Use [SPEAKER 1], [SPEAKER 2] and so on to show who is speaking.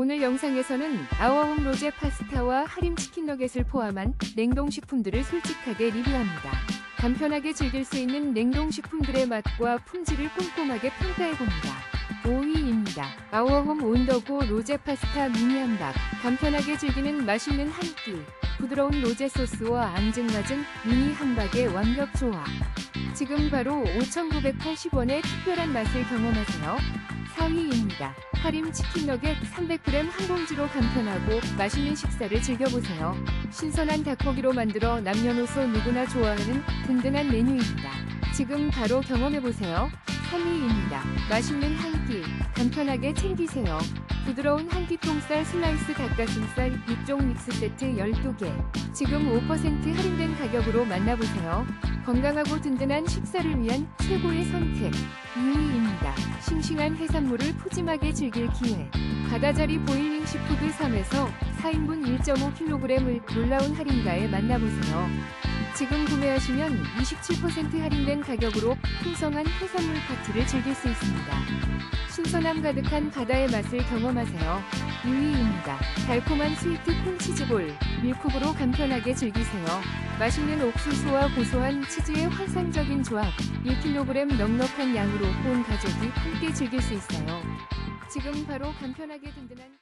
[SPEAKER 1] 오늘 영상에서는 아워홈 로제 파스타와 하림 치킨 너겟을 포함한 냉동식품들을 솔직하게 리뷰합니다. 간편하게 즐길 수 있는 냉동식품들의 맛과 품질을 꼼꼼하게 평가해봅니다. 5위입니다. 아워홈 온더고 로제 파스타 미니 함박. 간편하게 즐기는 맛있는 한 끼. 부드러운 로제 소스와 앙증맞은 미니 함박의 완벽 조합. 지금 바로 5,980원의 특별한 맛을 경험하세요. 4위입니다. 하림 치킨 너겟 300g 한 봉지로 간편하고 맛있는 식사를 즐겨보세요. 신선한 닭고기로 만들어 남녀노소 누구나 좋아하는 든든한 메뉴입니다. 지금 바로 경험해보세요. 3위입니다. 맛있는 한 끼, 간편하게 챙기세요. 부드러운 한 끼 통살 슬라이스 닭가슴살 6종 믹스 세트 12개. 지금 5% 할인된 가격으로 만나보세요. 건강하고 든든한 식사를 위한 최고의 선택. 2위입니다. 싱싱한 해산물을 푸짐하게 즐길 기회. 바다자리 보일링 시푸드 3에서 4인분 1.5kg을 놀라운 할인가에 만나보세요. 지금 구매하시면 27% 할인된 가격으로 풍성한 해산물 파티를 즐길 수 있습니다. 신선함 가득한 바다의 맛을 경험하세요. 2위입니다. 달콤한 스위트 콘치즈볼, 밀크으로 간편하게 즐기세요. 맛있는 옥수수와 고소한 치즈의 환상적인 조합, 1kg 넉넉한 양으로 온 가족이 함께 즐길 수 있어요. 지금 바로 간편하게 든든한